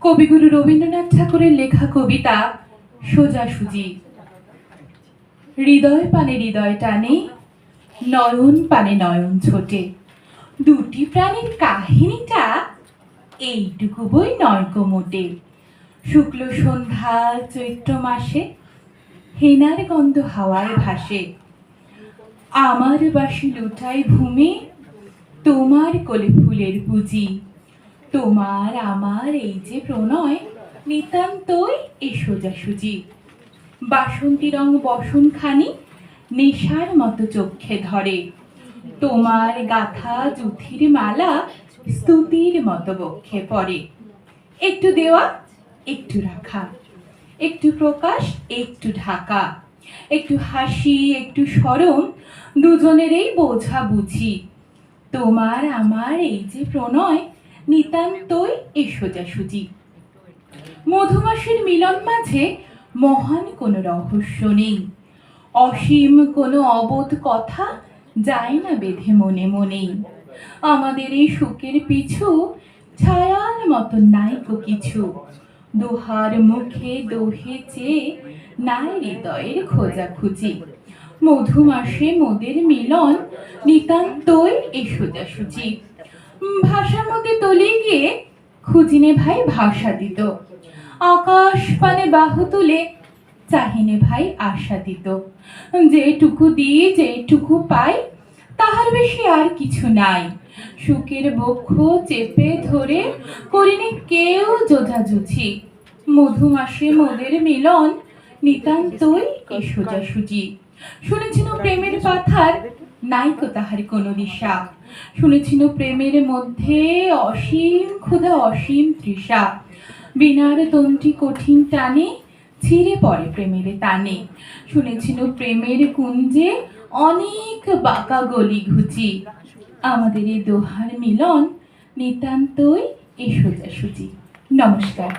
কবিগুরু রবীন্দ্রনাথ ঠাকুরের লেখা কবিতা সোজাসুজি। হৃদয় পানে হৃদয় টানে, নয়ন পানে নয়ন ছোটে। দুটি প্রাণীর কাহিনীটা এইটুকু বই নয় মোটে। শুক্ল সন্ধ্যা চৈত্র মাসে, হেনার গন্ধ হাওয়ায় ভাসে। আমার বাসি লুটাই ভূমি, তোমার কোলে ফুলের পুঁজি। তোমার আমার এই যে প্রণয় নিতান্তই এ সোজাসুজি বাসন্তী রং বসন খানি নেশার মতো চোখে ধরে। তোমার গাথা জুথির মালা, স্তুতির মতো বক্ষে পড়ে একটু দেওয়া, একটু রাখা। একটু প্রকাশ, একটু ঢাকা। একটু হাসি, একটু সরম দুজনেরই বোঝা বুঝি। তোমার আমার এই যে প্রণয় নিতান্তই এ মধুমাসের মিলন মাঝে মহান কোনো রহস্য নেই। অসীম কোনো অবোধ কথা যায় না বেঁধে মনে মনেই আমাদের এই সুখের পিছু ছায়ার মতো নাইকো কিছু। দোহার মুখে দোহে চেয়ে নাই হৃদয়ের খোঁজাখুঁজি। মধুমাসে মোদের মিলন নিতান্তই এ সোজাসুজি। ভাষার মধ্যে তলে গিয়ে খুঁজিনে ভাই ভাষা দিত। আকাশ পানে বাহু তুলে চাহিনে ভাই আশা দিত। যেটুকু দিয়ে যেটুকু পাই, তাহার বেশি আর কিছু নাই। সুখের বক্ষ চেপে ধরে করিনি কেউ যোজাজুঝি মধুমাসে মোদের মিলন নিতান্তই এ সোজাসুজি। শুনেছিল প্রেমের পাথার নাইকো তাহার কোনো দিশা শুনেছিল প্রেমের মধ্যে অসীম ক্ষুধা, অসীম তৃষা। বিনার তন্ত্রী কঠিন টানে, ছিঁড়ে পড়ে প্রেমের টানে শুনেছিল প্রেমের কুঞ্জে অনেক বাঁকা গলি ঘুচি। আমাদের এই দোহার মিলন নিতান্তই এ সোজাসুজি। নমস্কার।